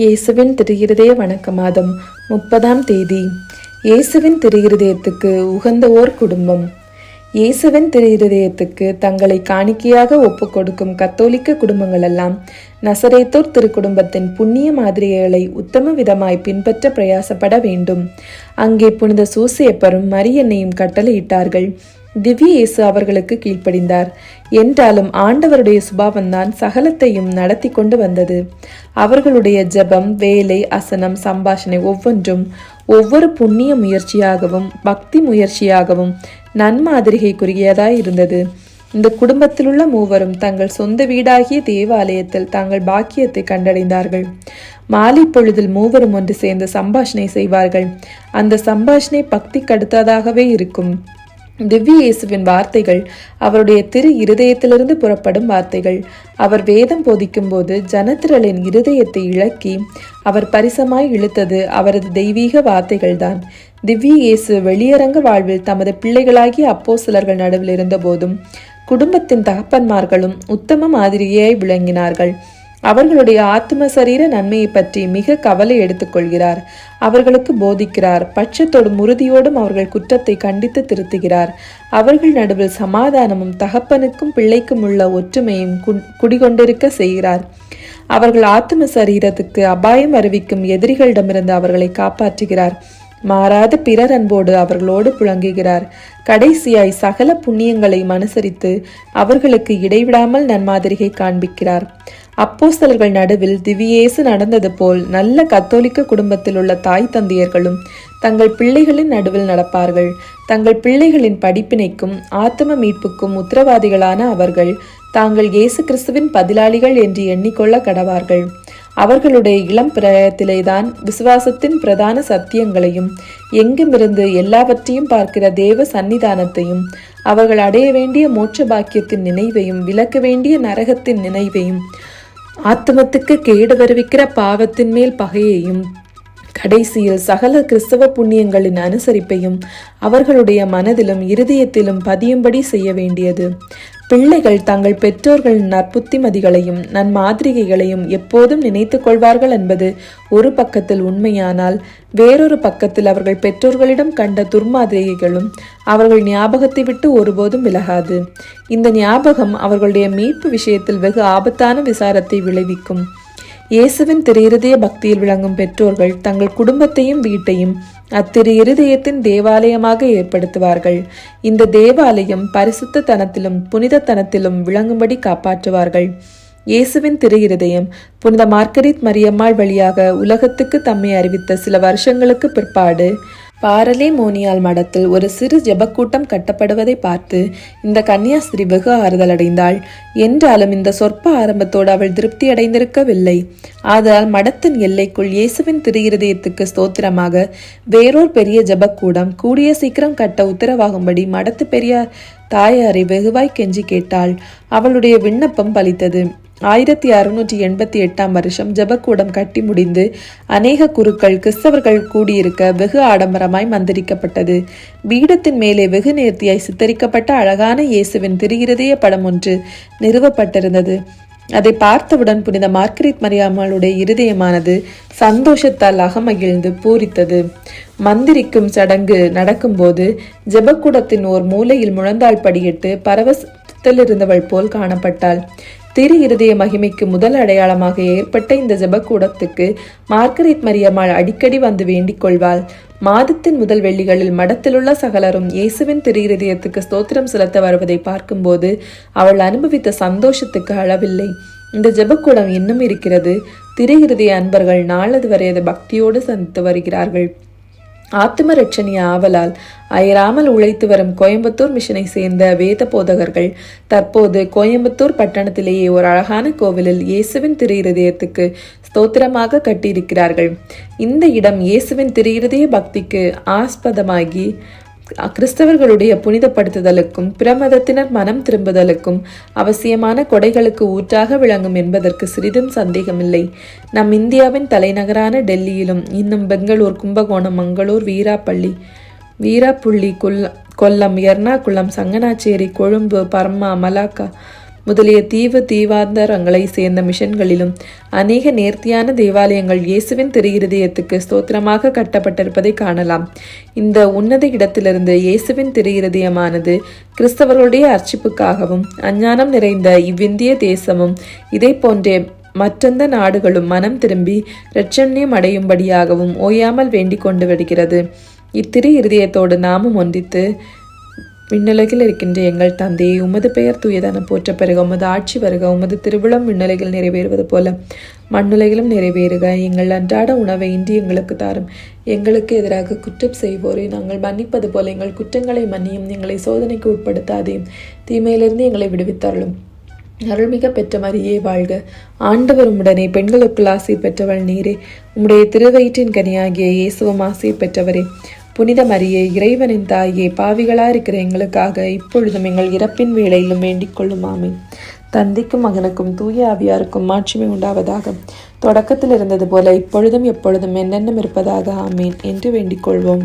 இயேசுவின் திருகிருதய வணக்க மாதம் முப்பதாம் தேதி. இயேசுவின் திருகிருதயத்துக்கு உகந்த ஓர் குடும்பம். இயேசுவின் திருகிருதயத்துக்கு தங்களை காணிக்கையாக ஒப்புக் கொடுக்கும் கத்தோலிக்க குடும்பங்களெல்லாம் நசரேத்தோர் திருக்குடும்பத்தின் புண்ணிய மாதிரிகளை உத்தம விதமாய் பின்பற்ற பிரயாசப்பட வேண்டும். அங்கே புனித சூசியப்பரும் மரியன்னையும் கட்டளையிட்டார்கள். திவ்ய இயேசு அவர்களுக்கு கீழ்ப்படிந்தார். என்றாலும் ஆண்டவருடைய சுபாவம்தான் சகலத்தையும் நடத்தி கொண்டு வந்தது. அவர்களுடைய ஜெபம் வேலை அசனம் சம்பாஷணை ஒவ்வொன்றும் ஒவ்வொரு புண்ணிய முயற்சியாகவும் பக்தி முயற்சியாகவும் நன்மாதிரிகைக்குரியதாய் இருந்தது. இந்த குடும்பத்திலுள்ள மூவரும் தங்கள் சொந்த வீடாகிய தேவாலயத்தில் தங்கள் பாக்கியத்தை கண்டடைந்தார்கள். மாலை பொழுதில் மூவரும் ஒன்று சேர்ந்து சம்பாஷணை செய்வார்கள். அந்த சம்பாஷணை பக்தி கடுத்ததாகவே இருக்கும். திவ்ய இயேசுவின் வார்த்தைகள் அவருடைய திரு இருதயத்திலிருந்து புறப்படும் வார்த்தைகள். அவர் வேதம் போதிக்கும் போது ஜனத்திரளின் இருதயத்தை இழக்கி அவர் பரிசமாய் இழுத்தது அவரது தெய்வீக வார்த்தைகள்தான். திவ்ய இயேசு வெளியரங்க வாழ்வில் தமது பிள்ளைகளாகிய அப்போ சிலர்கள் நடுவில் இருந்தபோதும் குடும்பத்தின் தகப்பன்மார்களும் உத்தம மாதிரியாய் விளங்கினார்கள். அவர்களுடைய ஆத்ம சரீர நன்மையை பற்றி மிக கவலை எடுத்துக்கொள்கிறார் அவர்களுக்கு போதிக்கிறார். பட்சத்தோடும் உறுதியோடும் அவர்கள் குற்றத்தை கண்டித்து திருத்துகிறார். அவர்கள் நடுவில் சமாதானமும் தகப்பனுக்கும் பிள்ளைக்கும் உள்ள ஒற்றுமையும் குடிகொண்டிருக்க செய்கிறார். அவர்கள் ஆத்ம சரீரத்துக்கு அபாயம் அறிவிக்கும் எதிரிகளிடமிருந்து அவர்களை காப்பாற்றுகிறார். மாறாத பிறர் அன்போடு அவர்களோடு புழங்குகிறார். கடைசியாய் சகல புண்ணியங்களை அனுசரித்து அவர்களுக்கு இடைவிடாமல் நன்மாதிரிகை காண்பிக்கிறார். அப்போஸ்தலர்கள் நடுவில் திவ்யேசு நடந்தது போல் நல்ல கத்தோலிக்க குடும்பத்தில் உள்ள தாய் தந்தையர்களும் தங்கள் பிள்ளைகளின் நடுவில் நடப்பார்கள். தங்கள் பிள்ளைகளின் படிப்பினைக்கும் ஆத்தம மீட்புக்கும் உத்தரவாதிகளான அவர்கள் தாங்கள் இயேசு கிறிஸ்துவின் பதிலாளிகள் என்று எண்ணிக்கொள்ள கடவார்கள். அவர்களுடைய இளம் பிராயத்திலேதான் விசுவாசத்தின் பிரதான சத்தியங்களையும் எங்குமிருந்து எல்லாவற்றையும் பார்க்கிற தேவ சன்னிதானத்தையும் அவர்கள் அடைய வேண்டிய மோட்ச பாக்கியத்தின் நினைவையும் விளக்க வேண்டிய நரகத்தின் நினைவையும் ஆத்மத்துக்கு கேடு வருவிக்கிற பாவத்தின் மேல் பகையையும் கடைசியில் சகல கிறிஸ்தவ புண்ணியங்களின் அனுசரிப்பையும் அவர்களுடைய மனதிலும் இருதயத்திலும் பதியும்படி செய்ய வேண்டியது. பிள்ளைகள் தங்கள் பெற்றோர்களின் நற்புத்திமதிகளையும் நன்மாதிரிகைகளையும் எப்போதும் நினைத்து கொள்வார்கள் என்பது ஒரு பக்கத்தில் உண்மையானால் வேறொரு பக்கத்தில் அவர்கள் பெற்றோர்களிடம் கண்ட துர்மாதிரிகைகளும் அவர்கள் ஞாபகத்தை விட்டு ஒருபோதும் விலகாது. இந்த ஞாபகம் அவர்களுடைய மீட்பு விஷயத்தில் வெகு ஆபத்தான விசாரத்தை விளைவிக்கும். இயேசுவின் திரு இருதய பக்தியில் விளங்கும் பெற்றோர்கள் தங்கள் குடும்பத்தையும் வீட்டையும் அத்திரு இருதயத்தின் தேவாலயமாக ஏற்படுத்துவார்கள். இந்த தேவாலயம் பரிசுத்த தனத்திலும் புனித தனத்திலும் விளங்கும்படி காப்பாற்றுவார்கள். இயேசுவின் திரு இருதயம் புனித மார்கரித் மரியம்மாள் வழியாக உலகத்துக்கு தம்மை அறிவித்த சில வருஷங்களுக்கு பிற்பாடு பாரலே மோனியால் மடத்தில் ஒரு சிறு ஜெபக்கூட்டம் கட்டப்படுவதை பார்த்து இந்த கன்னியாஸ்திரி வெகு ஆறுதல் அடைந்தாள் என்றாலும் இந்த சொற்ப ஆரம்பத்தோடு அவள் திருப்தி அடைந்திருக்கவில்லை. ஆதலால் மடத்தின் எல்லைக்குள் இயேசுவின் திருகிருதயத்துக்கு ஸ்தோத்திரமாக வேறொரு பெரிய ஜெபக்கூடம் கூடிய சீக்கிரம் கட்ட உத்தரவாகும்படி மடத்து பெரியார் தாயாரை வெகுவாய் கெஞ்சி கேட்டாள். அவளுடைய விண்ணப்பம் பலித்தது. ஆயிரத்தி அறுநூற்றி எண்பத்தி எட்டாம் வருஷம் ஜபக்கூடம் கட்டி முடிந்து அநேக குருக்கள் கிறிஸ்தவர்கள் கூடியிருக்க வெகு ஆடம்பரமாய் மந்திரிக்கப்பட்டது. பீடத்தின் மேலே வெகு நேர்த்தியாய் சித்தரிக்கப்பட்ட அழகான இயேசுவின் திருகிருதய படம் ஒன்று நிறுவப்பட்டிருந்தது. அதை பார்த்தவுடன் புனித மார்கரித் மரியாமலுடைய இருதயமானது சந்தோஷத்தால் அகமகிழ்ந்து பூரித்தது. மந்திரிக்கும் சடங்கு நடக்கும்போது ஜெபக்கூடத்தின் ஓர் மூலையில் முழந்தாள் படியிட்டு பரவசத்தில் இருந்தவள் போல் காணப்பட்டாள். திரு இருதய மகிமைக்கு முதல் அடையாளமாக ஏற்பட்ட இந்த ஜபக்கூடத்துக்கு மார்கரித் மரியம்மாள் அடிக்கடி வந்து வேண்டிக் கொள்வாள். மாதத்தின் முதல் வெள்ளிகளில் மடத்திலுள்ள சகலரும் இயேசுவின் திரு இருதயத்துக்கு ஸ்தோத்திரம் செலுத்த வருவதை பார்க்கும்போது அவள் அனுபவித்த சந்தோஷத்துக்கு அளவில்லை. இந்த ஜெபக்கூடம் இன்னும் இருக்கிறது. திரு இருதய அன்பர்கள் நாளது வரை அதை பக்தியோடு சந்தித்து வருகிறார்கள். ஆத்தும ரட்சணிய ஆவலால் அயராமல் உழைத்து வரும் கோயம்புத்தூர் மிஷனை சேர்ந்த வேத போதகர்கள் தற்போது கோயம்புத்தூர் பட்டணத்திலேயே ஒரு அழகான கோவிலில் இயேசுவின் திருஇருதயத்துக்கு ஸ்தோத்திரமாக கட்டியிருக்கிறார்கள். இந்த இடம் இயேசுவின் திரு பக்திக்கு ஆஸ்பதமாகி கிறிஸ்தவர்களுடைய புனிதப்படுத்துதலுக்கும் பிரமதத்தினர் மனம் திரும்புதலுக்கும் அவசியமான கொடைகளுக்கு ஊற்றாக விளங்கும் என்பதற்கு சிறிதும் சந்தேகமில்லை. நம் இந்தியாவின் தலைநகரான டெல்லியிலும் இன்னும் பெங்களூர் கும்பகோணம் மங்களூர் வீராப்பள்ளி வீராப்புள்ளி கொல்லம் எர்ணாகுளம் சங்கனாச்சேரி கொழும்பு பர்மா மலாக்கா முதலிய தீவு தீவாந்தரங்களை சேர்ந்த மிஷன்களிலும் அநேக நேர்த்தியான தேவாலயங்கள் இயேசுவின் திரு ஸ்தோத்திரமாக கட்டப்பட்டிருப்பதை காணலாம். இந்த உன்னத இடத்திலிருந்து இயேசுவின் திரு கிறிஸ்தவர்களுடைய அர்ச்சிப்புக்காகவும் அஞ்ஞானம் நிறைந்த இவ்விந்திய தேசமும் இதை போன்றே மற்றெந்த நாடுகளும் மனம் திரும்பி இரட்சண்யம் அடையும்படியாகவும் ஓயாமல் வேண்டிக் கொண்டு வருகிறது. இத்திரு இருதயத்தோடு நாமும் ஒன்றித்து விண்ணுலகில் இருக்கின்ற எங்கள் தந்தையை உமது பெயர் தூயதான போற்ற பெருக உமது ஆட்சி வருக. உமது திருவிழம் விண்ணுலகில் நிறைவேறுவது போல. மண்ணுலகிலும் நிறைவேறுக. எங்கள் அன்றாட உணவை இன்றி எங்களுக்கு தாரும். எங்களுக்கு எதிராக குற்றம் செய்வோரை. நாங்கள் மன்னிப்பது போல எங்கள் குற்றங்களை மன்னியும். எங்களை சோதனைக்கு உட்படுத்தாதையும் தீமையிலிருந்து எங்களை விடுவித்தார்களும். அருள்மிக பெற்ற மரியே வாழ்க. ஆண்டவர் உடனே பெண்களுக்குள் ஆசை பெற்றவள் நீரே. உம்முடைய திருவயிற்றின் கனியாகிய இயேசுவும் ஆசை பெற்றவரே. புனித மரியே இறைவனின் தாயே பாவிகளாக இருக்கிற எங்களுக்காக இப்பொழுதும் எங்கள் இறப்பின் வேளையிலும் வேண்டிக் கொள்ளும் ஆமே தந்தைக்கும் மகனுக்கும் தூய ஆவியாருக்கும் மாட்சிமை உண்டாவதாக. தொடக்கத்தில் இருந்தது போல இப்பொழுதும் எப்பொழுதும் என்னென்னம் இருப்பதாக ஆமேன் என்று வேண்டிக் கொள்வோம்.